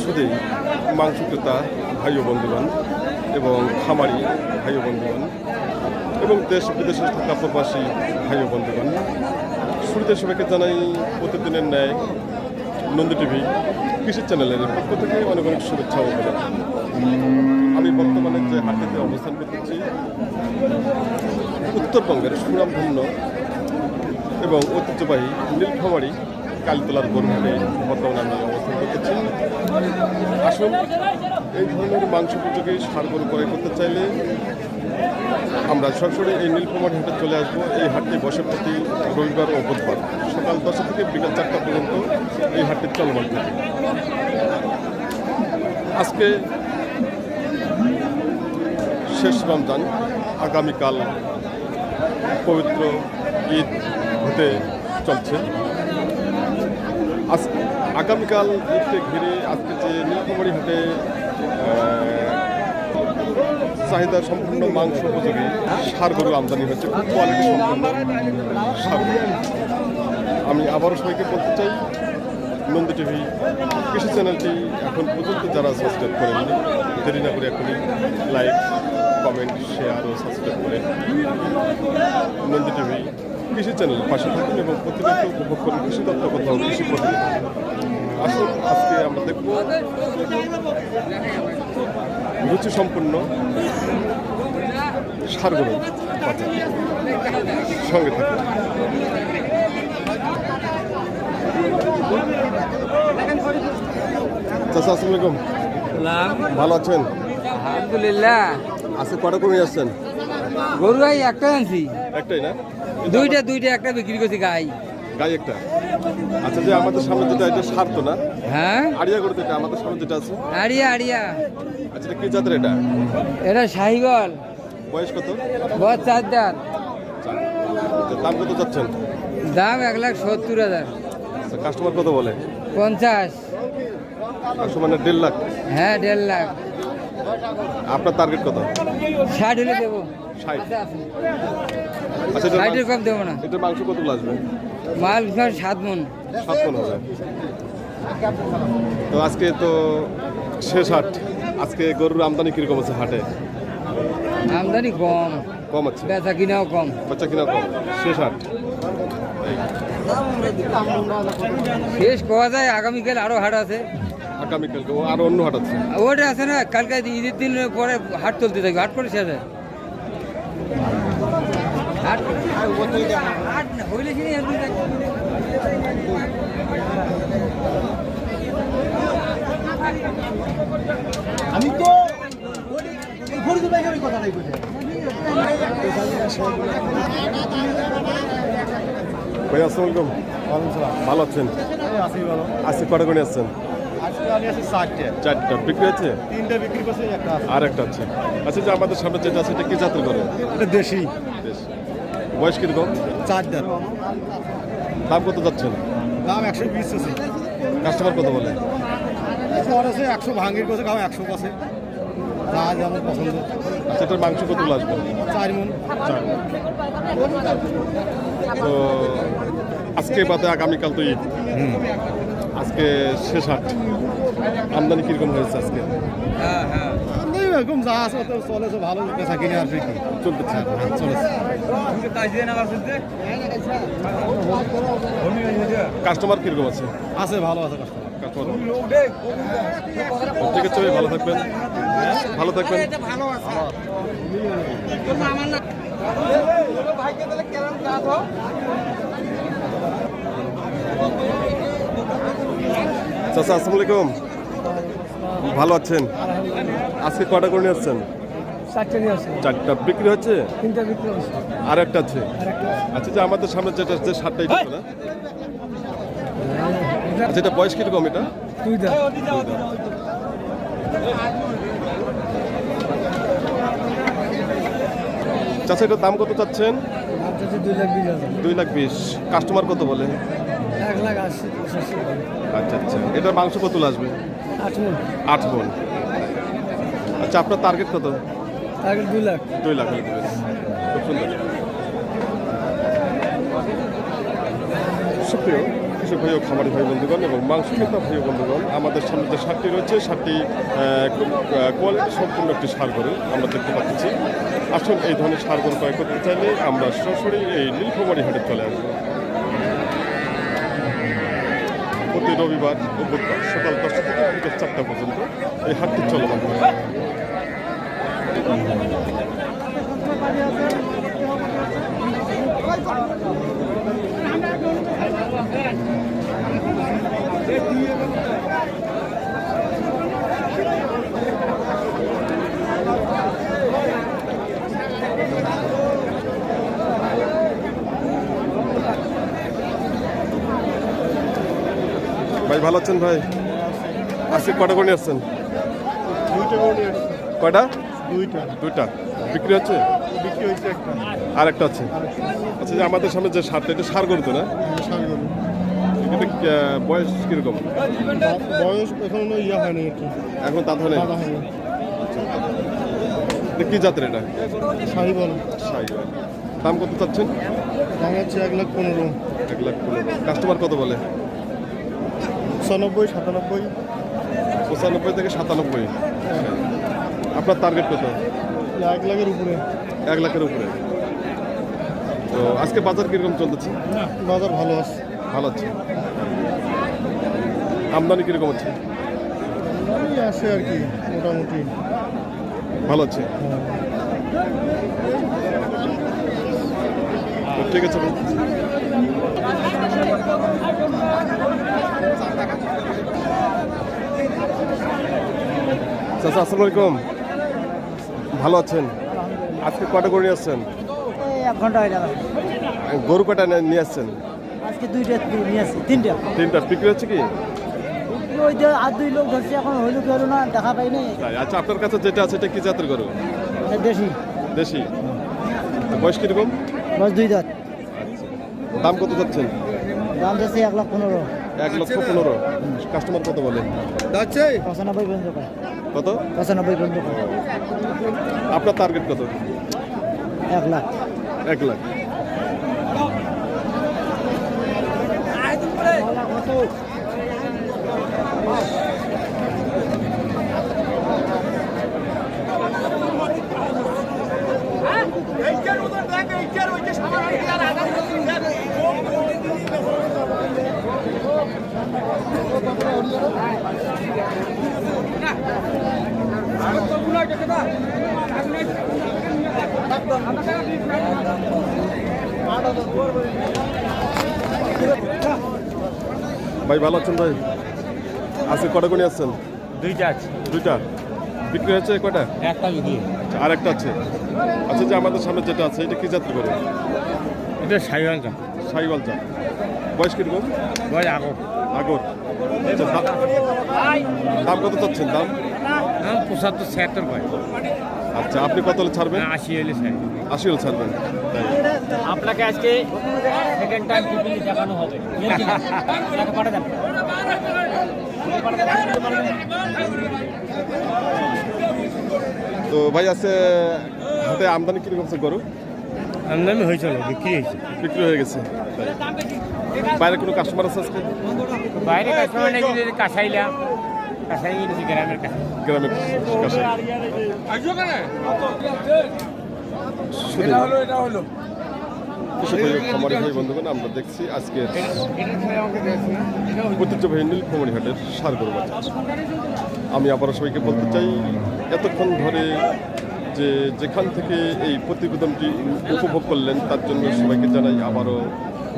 শুধুই মাংস ক্রেতা ভাই বন্ধুগণ এবং খামারি ভাই বন্ধুগণ এবং দেশ বিদেশের থাকা প্রবাসী ভাই বন্ধুগণ, শুরুতে সবাইকে জানাই প্রতিদিনের ন্যায় নন্দী টিভি কৃষি চ্যানেলের পক্ষ থেকে অনেক অনেক শুভেচ্ছা। আমি বর্তমানে যে হাটেতে অবস্থান করতেছি, উত্তরবঙ্গের সুনামধন্য এবং ঐতিহ্যবাহী নীলফামারি কালীতলার বনঘাটে বর্তমানে আমি অবস্থান করতেছি। আসুন, এই ধরনের মাংস পুজোকে সার গরু করতে চাইলে আমরা সরাসরি এই নীলফামারি হাটে চলে আসব। এই হাটটি বসে প্রতি রবিবার ও বুধবার সকাল দশটা থেকে বিকাল চারটা পর্যন্ত এই হাটটি চলমান থাকে। আজকে শেষ রমজান। আগামীকাল পবিত্র ঈদ হতে চলছে। আগামীকাল ঈদকে ঘিরে আজকে যে নীলফামারী হাটে চাহিদা সম্পূর্ণ মাংস উপযোগী, সার গরু আমদানি হচ্ছে খুব কোয়ালিটি সার। আমি আবারও সবাইকে বলতে চাই, নন্দী টিভি কৃষি চ্যানেলটি এখন পর্যন্ত যারা সাবস্ক্রাইব করেননি, দেরি না করে এখনই লাইক কমেন্ট শেয়ার ও সাবস্ক্রাইব করে নন্দী টিভি কৃষি চ্যানেল পাশে থাকুন এবং প্রতিনিয়ত উপভোগ করুন কৃষি তত্ত্ব কোথাও কৃষি প্রতিনিধি আসুন আজকে আমরা দেখব রুচি সম্পন্ন সারগুলো সঙ্গে থাকুন। চাচা আসসালামু আলাইকুম। ভালো আছেন? আলহামদুলিল্লাহ। আজকে কটা করে আসছেন? গরু একটা আনছি। একটাই না? দুইটা দুইটা একটা বিক্রি করছি গাই। গাই একটা? আচ্ছা যে আমাদের সামনে যেটা এটা সার তো না? হ্যাঁ? আড়িয়া করে এটা আমাদের সামনে যেটা আছে? আড়িয়া আড়িয়া। আচ্ছা এটা কি জাতের এটা? এটা শাহিগল বয়স কত? বস চার দাঁত। আচ্ছা, দাম কত যাচ্ছেন দাম এক লাখ সত্তর হাজার। আচ্ছা কাস্টমার কত বলে? পঞ্চাশ। মানে দেড় লাখ। হ্যাঁ দেড় লাখ। আপনার টার্গেট কত? ষাট হলে দেবো। ষাট। আচ্ছা ষাটের কম দেবো না। এটা মাংস কতগুলো আসবে? মাল সব সাত মন। সাত মন হবে। তো আজকে তো শেষ হাট। আজকে গরুর আমদানি কীরকম আছে হাটে? আমদানি কম। কম আছে? বেচা কিনাও কম। বাচ্চা কিনা কম। শেষ হাট। শেষ পাওয়া যায় আগামীকাল আরও হাট আছে। আগামীকালকে ও আরও অন্য হাট আছে। ওটা আছে না কালকে ঈদের দিন পরে হাট চলতে থাকবে হাট করে শেষ? আমি তো ফরিদ ভাই আসসালামু আলাইকুম। ভালো আছেন? আসি ভালো। আজকে কটা করে আসছেন আছি চারটে। বিক্রি তিনটে বিক্রি করছি একটা আর একটা আছে। আচ্ছা যে আমাদের সামনে যেটা আছে এটা কি জাতের করে এটা দেশি। বেশ বয়স কীরকম? চার দাঁত দাম কত যাচ্ছেন দাম একশো বিশ আছে। কাস্টমার কত বলে? আছে একশো কাউ পাশে যা যেমন পছন্দ। আচ্ছা এটার মাংস আসবে চার মন। তো আজকে বাদে আগামীকাল তো ঈদ। আজকে শেষ হাট। আমদানি কীরকম হয়েছে আজকে? হ্যাঁ হ্যাঁ এরকম যা আছে তো চলেছে ভালো বেচা কিনে আর কি? চলতেছে। হ্যাঁ, চলেছে কাস্টমার কীরকম আছে? আছে ভালো আছে কাস্টমার কাস্টমার ঠিক আছে ভাই, ভালো থাকবেন। ভালো চাচা আসসালামু আলাইকুম। ভালো আছেন? আজকে কটা করে নিয়ে আসছেন? চারটে বিক্রি হচ্ছে? আর একটা আছে। আচ্ছা যে আমাদের সামনে যেটা যে সাতটা এটা না? আচ্ছা এটা বয়স কীরকম এটা? চাচা এটার দাম কত চাচ্ছেন? দুই লাখ বিশ। কাস্টমার কত বলে? এক লাখ আশি পঁচাশি আচ্ছা আচ্ছা। এটার মাংস কত আসবে? আট মন। আট মন। আচ্ছা আপনার টার্গেট কত? আগে দুই লাখ। দুই লাখ খুব সুন্দর। সুপ্রিয় কৃষক ভাই ও খামারি ভাই বন্ধুগণ এবং মাংস ক্রেতা ভাই বন্ধুগণ আমাদের সামনে যে সারটি রয়েছে সারটি কোয়ালিটি সম্পূর্ণ একটি সার গরু আমরা দেখতে পাচ্ছি। আসুন এই ধরনের সার গরু ক্রয় করতে চাইলে আমরা সরাসরি এই নীলফামারি হাটে চলে আসব। প্রতি রবিবার ও বুধবার সকাল দশটা থেকে বিকেল চারটা পর্যন্ত এই হাটটি চলমান। ভাই ভালো আছেন ভাই? আজকে কটা করে আসছেন? কয়টা? দুইটা। দুইটা। বিক্রি হচ্ছে? আর একটা। আছে। আচ্ছা যে আমাদের সামনে যে সারটা এটা সার করতো না? বয়স কীরকম? বয়স এখনও ইয়ে হয়নি এখন তা ধরে হয়নি এটা কি জাতের এটা? শাড়ি বলো সাইওয়াল দাম কত চাচ্ছেন? দাম হচ্ছে এক লাখ পনেরো। এক লাখ পনেরো। কাস্টমার কত বলে? ছয়ানব্বই সাতানব্বই? পঁচানব্বই থেকে সাতানব্বই। আপনার টার্গেট কত? এক লাখের উপরে। এক লাখের উপরে। তো আজকে বাজার কীরকম চলতেছে? বাজার ভালো আছে। ভালো আছে। আমদানি কীরকম আছে? আছে আর কি মোটামুটি। ভালো আছে। হ্যাঁ। ঠিক আছে। চাচা আসসালামু আলাইকুম ভালো আছেন? আজকে কটা করে নিয়ে আসছেন? এক ঘণ্টা হয়ে গেল। গরু কটা নিয়ে- আসছেন? আজকে দুইটা নিয়ে আসছি তিনটা। তিনটা। বিক্রি হচ্ছে কি? ওই যে আর দুই লোক ধরছে এখন হইল কি হলো না দেখা পাইনি আচ্ছা আপনার কাছে যেটা আছে এটা কি জাতের গরু? দেশি। দেশি। বয়স কীরকম? বস দুই দাঁত। দাম কত যাচ্ছেন? দাম যাচ্ছে এক লাখ পনেরো। এক লক্ষ পনেরো। কাস্টমার কত বলে? পঁচানব্বই পর্যন্ত কত? পঁচানব্বই পর্যন্ত আপনার টার্গেট কত? এক লাখ। এক লাখ। ভাই ভালো আছেন ভাই? আজকে কটা গুণে আসছেন? দুইটা আছে। দুইটা? বিক্রি হচ্ছে কয়টা? একটা বিক্রি আচ্ছা, আর একটা আছে। আচ্ছা যে আমাদের সামনে যেটা আছে এটা কি জাতের করে এটা সাইওয়ালটা সাইওয়াল জাত। বয়স কীরকম বয় আগর। আগর। আচ্ছা দাম কত চাচ্ছেন? দাম? দাম পঁচাত্তর ছিয়াত্তর আচ্ছা আপনি কত হলে ছাড়বেন? আশি হলে আশি হলে ছাড়বেন। তাই। আপনাকে আজকে সেকেন্ড টাইম দেখানো হবে। পাঠা দেন তো ভাই আছে হাতে আমদানি কীরকম গরু? আমদানি হয়েছিল বিক্রি হয়েছে। বিক্রি হয়ে গেছে। বাইরে কোনো কাস্টমার আছে আজকে? বাইরে কাস্টমার নাকি কাঁসাইলা। কাঁসাই গ্রামের কাছে গ্রামের কাছে শুধু কৃষক আমরা দেখছি আজকের ঐতিহ্যবাহী নীলফামারী হাটের সার বাজার। আমি আবারও সবাইকে বলতে চাই, এতক্ষণ ধরে যে যেখান থেকে এই প্রতিবেদনটি উপভোগ করলেন, তার জন্য সবাইকে জানাই আবারও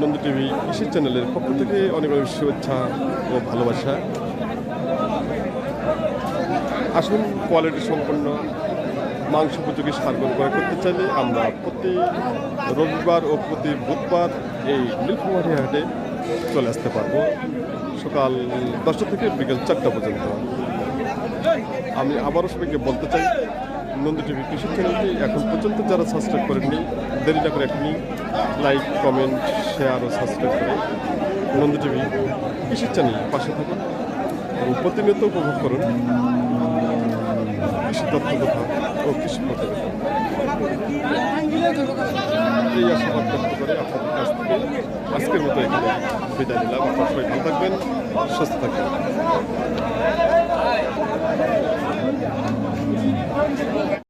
নন্দ টিভি কৃষি চ্যানেলের পক্ষ থেকে অনেক অনেক শুভেচ্ছা ও ভালোবাসা। আসুন, কোয়ালিটি সম্পন্ন মাংস উপযোগী সার করতে চাইলে আমরা প্রতি রবিবার ও প্রতি বুধবার এই নীলফামারী হাটে চলে আসতে পারব। সকাল দশটা থেকে বিকেল চারটা পর্যন্ত। আমি আবারও সবাইকে বলতে চাই, নন্দী টিভি কৃষি চ্যানেলটি এখন পর্যন্ত যারা সাবস্ক্রাইব করেননি, দেরি না করে এখনই লাইক কমেন্ট শেয়ার ও সাবস্ক্রাইব করে নন্দী টিভি কৃষি চ্যানেল পাশে থাকুন এবং প্রতিনিয়ত উপভোগ করুন কৃষি তথ্য কথা ও কৃষি প্রতিবেদন এই আশাবাদ ব্যক্ত করে আপনাদের কাছ থেকে আজকের মতো এখানে বিদায় নিলাম। আপনার সবাই ভালো থাকবেন, সুস্থ থাকবেন।